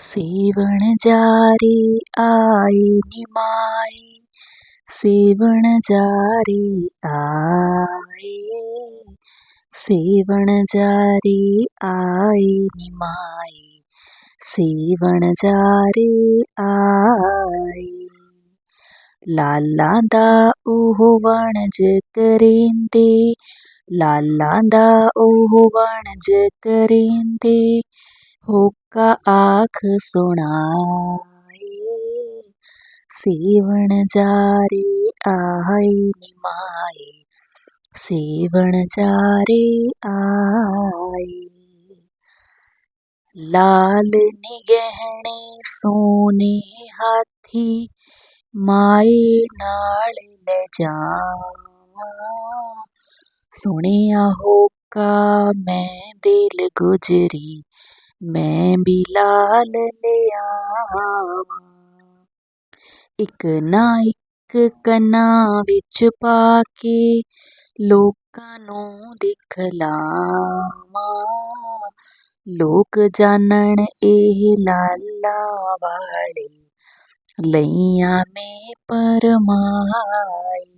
ਸੇਵਣ ਜਾਰੀ ਆਈ ਨਿਮਾਈ ਸੇਵਣ ਜਾਰੀ ਆਏ। ਸੇਵਣ ਜਾਰੀ ਆਈ ਨਿਮਾਈ ਸੇਵਣ ਜਾਰੀ ਆਈ ਲਾਲਾਂ ਦਾ ਉਹ ਵਣਜ ਕਰਿੰਦੇ, ਲਾਲਾਂ ਦਾ ਉਹ ਵਣਜ ਕਰਿੰਦੇ होका आख सुणाए सेवण जारे आए निमाए। सेवण जारे आए लाल नि गहने सोने हाथी माए नाल ले जा सुने होका मैं दिल गुजरी ਮੈਂ ਵੀ ਲਾਲ ਲਿਆਵਾਂ ਇੱਕ ਨਾ ਇੱਕ ਕੰਨਾਂ ਵਿੱਚ ਪਾ ਕੇ ਲੋਕਾਂ ਨੂੰ ਦਿਖਲਾਵਾਂ ਲੋਕ ਜਾਣਨ ਇਹ ਲਾਲਾਂ ਵਾਲੇ ਲਈਆਂ ਮੈਂ ਪਰਮਾਈ।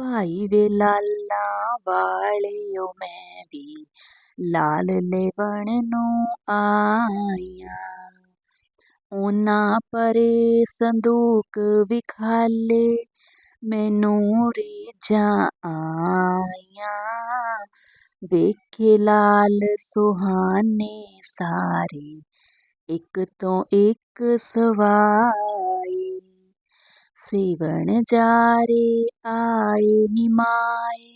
ਭਾਈ ਵੇ ਲਾਲਾਂ ਵਾਲਿਓ ਮੈਂ ਵੀ ਲਾਲ ਲੈਵਣ ਨੂੰ ਆਈਆਂ ਉਹਨਾਂ ਪਰੇ ਸੰਦੂਕ ਵਿਖਾਲੇ ਮੈਨੂੰ ਰੀਝਾਂ ਆਈਆਂ ਵੇਖੇ ਲਾਲ ਸੁਹਾਨੇ ਸਾਰੇ, ਇੱਕ ਤੋਂ ਇੱਕ ਸਵਾਈ सिवण जा रे आए निमाए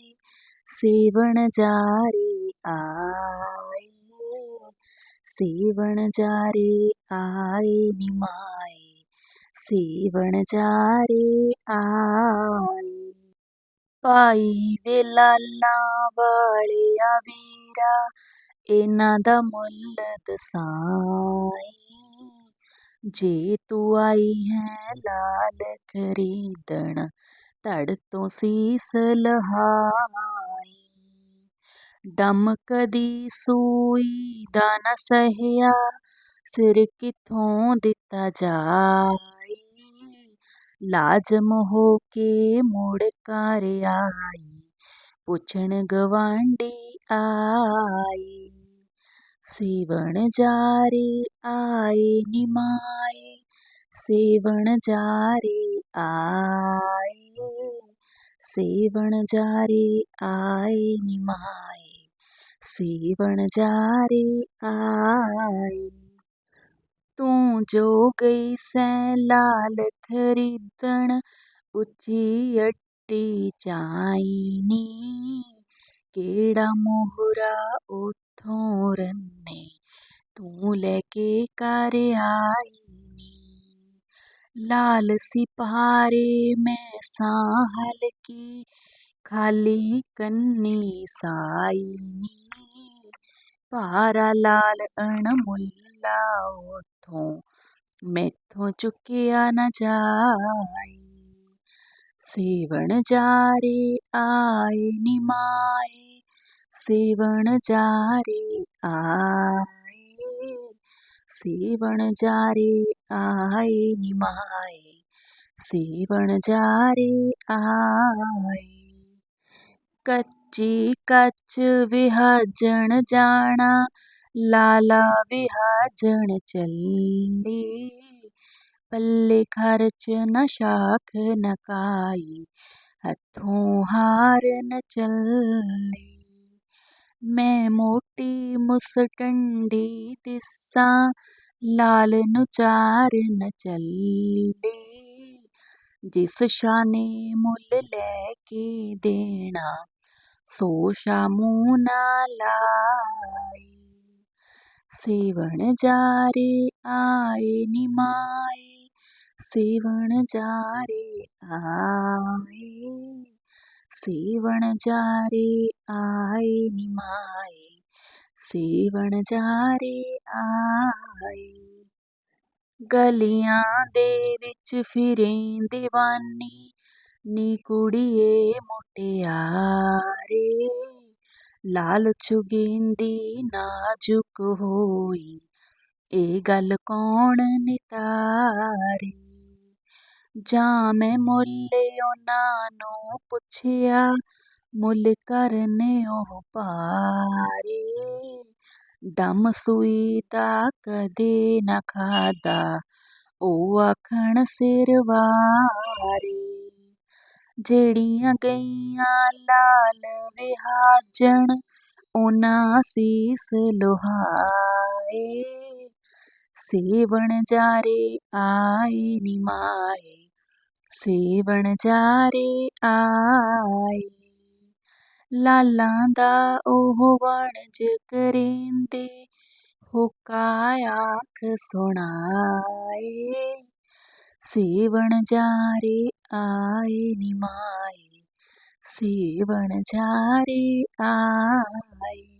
सेवण जा रे आए सेवण जा रे आए निमाए सेवण जा रे आए पाई वे लाला वाले अवीरा एना दा मुल्लद साई जे तू आई है लाल खरीदण तड़ तो सीस लहाई डम कदी सूई दान सहया सिर कितों दिता जाई। लाजम हो के मुड़ कर आई पुछण गवांडी आई। ਆਈ ਪੁੱਛਣ ਗਵਾਂਢੀ ਆਈ ਸੇਵਣ ਜਾਰੀ ਆਏ ਨਿਮਾਏ, ਸੇਵਣ ਜਾਰੀ ਆਏ, ਸੇਵਣ ਜਾਰੀ ਆਏ ਨਿਮਾਏ, ਸੇਵਣ ਜਾਰੀ ਆਏ। ਤੂੰ ਜੋ ਗਈ ਸੈਂ ਲਾਲ ਖਰੀਦਣ, ਉੱਚੀ ਅੱਟੀ ਚਾਈਨੀ ਕਿਹੜਾ ਮੋਹਰਾ ਉਥੋਂ തോരന്നെ തൂലകെ കരെ ആയിनी लाल सिपारे में साहल की, खाली कन्नी साईनी। पारा लाल अणमुल्ला ओथों, मैथों चुकिया न जाई। सेवन जारे आए निमाए सेवण जारे आए, सेवण जारे आए निमाए, सेवण जारे आए। कच्ची कच विहाजन जाना, लाला विहाजन चले पल्ले खर्च न शाख न काई, हथों हार न चले ਹਾਰ ਨ ਚੱਲੀ ਮੈਂ ਮੋਟੀ ਮੁਸਟੰਡੀ ਦਿਸਾਂ, ਲਾਲ ਨੂੰ ਜਿਸ ਸ਼ਾਨੇ ਮੁੱਲ ਲੈ ਕੇ ਦੇਣਾ, ਸੋ ਸ਼ਾਮੂ ਨਾ ਲਾਈ। ਸੇਵਣ ਜਾਰੇ ਆਏ ਨਿਮਾਏ ਸੇਵਣ ਜਾਰੇ ਆਏ। ਸੇਵਣ ਜਾਰੇ ਆਏ ਨਿਮਾਏ ਸੇਵਣ ਜਾਰੇ ਆਏ ਗਲੀਆਂ ਦੇ ਵਿੱਚ ਫਿਰੇ دیਵਾਨੀ ਨੀ ਕੁੜੀਏ ਮੁਟਿਆਰੇ ਲਾਲ ਚੁਗਿੰਦੀ ਨਾਜ਼ੁਕ ਹੋਈ ਇਹ ਗੱਲ ਕੌਣ ਨਿਤਾਰੇ ਜਾ ਮੈਂ ਮੁੱਲ ਉਹਨਾਂ ਨੂੰ ਪੁੱਛਿਆ, ਮੁੱਲ ਕਰਨੇ ਉਹ ਭਾਰੇ। ਡੰਮ ਸੂਈ ਦਾ ਕਦੇ ਨਾ ਖਾਦਾ, ਉਹ ਆਖਣ ਸਿਰ ਵਾਰੇ। ਜਿਹੜੀਆਂ ਗਈਆਂ ਲਾਲ ਵਿਹਾਜਣ, ਉਹਨਾਂ ਸੀਸ ਲੋਹਾਏ। ਸੇਵਣ ਜਾਰੇ ਆਏ ਨੀ ਮਾਏ। ਸੇਵਣ ਜਾਰੇ ਆਏ। ਲਾਲਾਂ ਦਾ ਉਹ ਵਣਜ ਕਰਿੰਦੇ, ਹੁਕਾ ਆਖ ਸੁਣਾਏ। ਸੇਵਣ ਜਾਰੇ ਆਏ ਨਿਮਾਏ, ਸੇਵਣ ਜਾਰੇ ਆਏ।